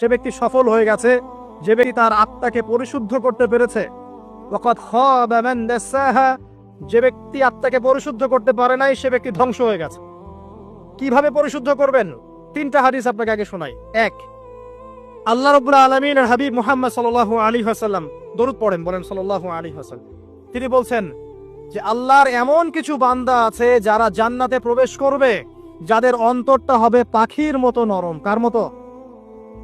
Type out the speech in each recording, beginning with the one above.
সে ব্যক্তি সফল হয়ে গেছে, যে ব্যক্তি তার আত্মাকে পরিশুদ্ধ করতে পেরেছে। যে ব্যক্তি আত্মাকে পরিশুদ্ধ করতে পারে নাই, সে ব্যক্তি ধ্বংস হয়ে গেছে। কীভাবে পরিশুদ্ধ করবেন? তিনটা হাদিস আপনাকে আগে শোনাই। এক, আল্লাহ রবুল্লা আলমিনের হাবিব মুহাম্মদ সাল্লাল্লাহু আলী হাসাল্লাম দরুদ পড়েন, বলেন সাল্লাল্লাহু আলী হাসাল্লাম তিনি বলছেন যে, আল্লাহর এমন কিছু বান্দা আছে যারা জান্নাতে প্রবেশ করবে, যাদের অন্তরটা হবে পাখির মতো নরম। কার মতো?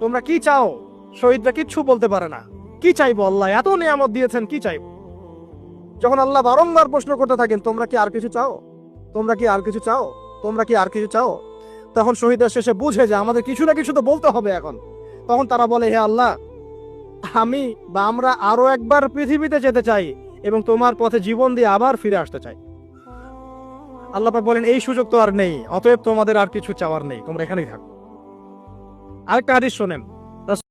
তোমরা কি চাও? শহীদরা কিচ্ছু বলতে পারে না। কি চাইব আল্লাহ? এত নিয়ামত দিয়েছেন, কি চাইব? যখন আল্লাহ বারংবার প্রশ্ন করতে থাকেন, তোমরা কি আর কিছু চাও? তোমরা কি আর কিছু চাও? তোমরা কি আর কিছু চাও? তখন শহীদরা শেষে বুঝে যে আমাদের কিছু না কিছু তো বলতে হবে এখন। তখন তারা বলে, হে আল্লাহ, আমি বা আমরা আরও একবার পৃথিবীতে যেতে চাই এবং তোমার পথে জীবন দিয়ে আবার ফিরে আসতে চাই। আল্লাহ বলেন, এই সুযোগ তো আর নেই, অতএব তোমাদের আর কিছু চাওয়ার নেই, তোমরা এখানেই থাকো। আরেকটা হাদিস শোনেন।